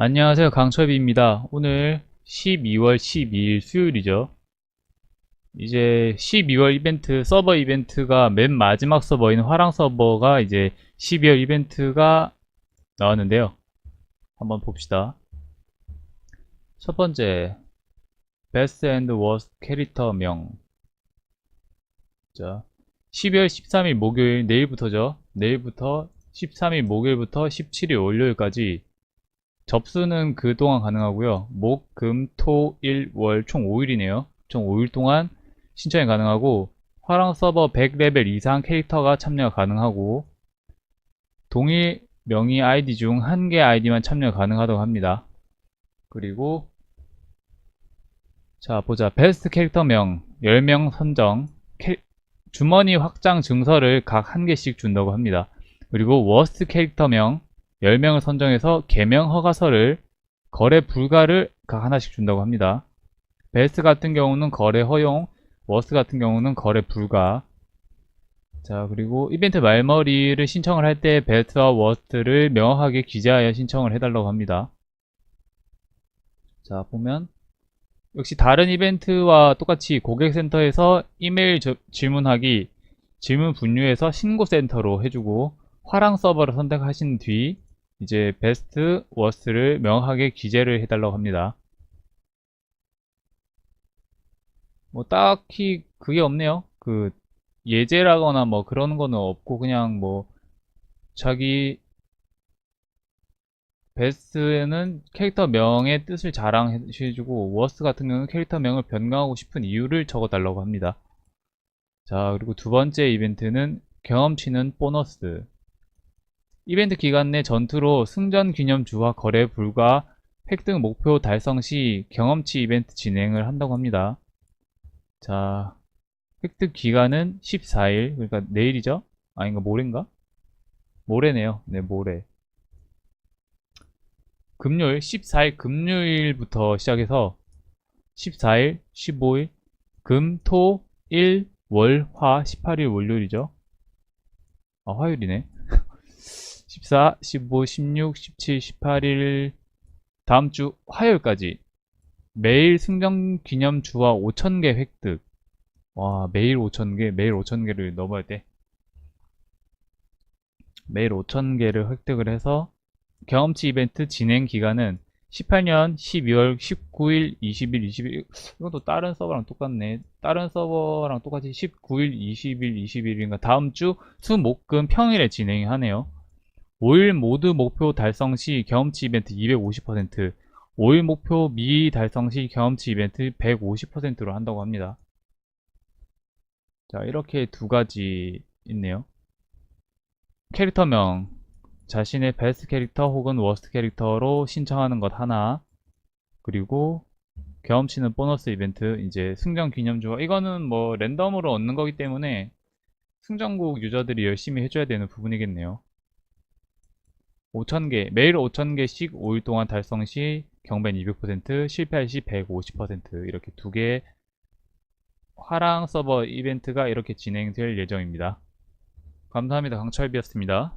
안녕하세요. 강철비입니다. 오늘 12월 12일 수요일이죠. 이제 12월 이벤트, 서버 이벤트가 맨 마지막 서버인 화랑 서버가 이제 12월 이벤트가 나왔는데요. 한번 봅시다. 첫 번째, Best and Worst 캐릭터 명. 자, 12월 13일 목요일, 내일부터죠. 내일부터 13일 목요일부터 17일 월요일까지 접수는 그동안 가능하고요. 목, 금, 토, 일, 월 총 5일이네요. 총 5일 동안 신청이 가능하고 화랑 서버 100레벨 이상 캐릭터가 참여가 가능하고 동일 명의 아이디 중 한 개 아이디만 참여 가능하다고 합니다. 그리고 자 보자 베스트 캐릭터명 10명 선정 캐- 주머니 확장 증서를 각 한 개씩 준다고 합니다. 그리고 워스트 캐릭터명 10명을 선정해서 개명 허가서를 거래 불가를 각 하나씩 준다고 합니다. 베스트 같은 경우는 거래 허용, 워스트 같은 경우는 거래 불가. 자, 그리고 이벤트 말머리를 신청을 할 때 베스트와 워스트를 명확하게 기재하여 신청을 해달라고 합니다. 자, 보면 역시 다른 이벤트와 똑같이 고객센터에서 이메일 저- 질문하기, 질문 분류해서 신고센터로 해주고 화랑 서버를 선택하신 뒤 이제 베스트, 워스트를 명확하게 기재를 해달라고 합니다. 뭐 딱히 그게 없네요. 그 예제라거나 뭐 그런 거는 없고 그냥 뭐 자기 베스트는 캐릭터 명의 뜻을 자랑해주고 워스트 같은 경우는 캐릭터 명을 변경하고 싶은 이유를 적어달라고 합니다. 자 그리고 두 번째 이벤트는 경험치는 보너스 이벤트 기간 내 전투로 승전 기념주와 거래 불가 획득 목표 달성 시 경험치 이벤트 진행을 한다고 합니다. 자, 획득 기간은 14일, 그러니까 내일이죠? 아닌가, 모레인가? 모레네요. 네, 모레. 금요일, 14일 금요일부터 시작해서 14일, 15일, 금, 토, 일, 월, 화, 18일 월요일이죠? 아, 화요일이네. 14, 15, 16, 17, 18일 다음 주 화요일까지 매일 승전 기념주와 5,000개 획득. 와, 매일 5,000개, 매일 5,000개를 넘어야 돼. 매일 5,000개를 획득을 해서 경험치 이벤트 진행 기간은 18년 12월 19일, 20일, 21일. 이것도 다른 서버랑 똑같네. 다른 서버랑 똑같이 19일, 20일, 21일인가 다음 주 수, 목, 금 평일에 진행하네요. 5일 모두 목표 달성 시 경험치 이벤트 250%, 5일 목표 미 달성 시 경험치 이벤트 150%로 한다고 합니다. 자, 이렇게 두 가지 있네요. 캐릭터명, 자신의 베스트 캐릭터 혹은 워스트 캐릭터로 신청하는 것 하나, 그리고 경험치는 보너스 이벤트, 이제 승전 기념주와, 이거는 뭐 랜덤으로 얻는 거기 때문에 승전국 유저들이 열심히 해줘야 되는 부분이겠네요. 5,000개, 매일 5,000개씩 5일 동안 달성 시 경배 200%, 실패할 시 150% 이렇게 두 개의 화랑 서버 이벤트가 이렇게 진행될 예정입니다. 감사합니다. 강철비였습니다.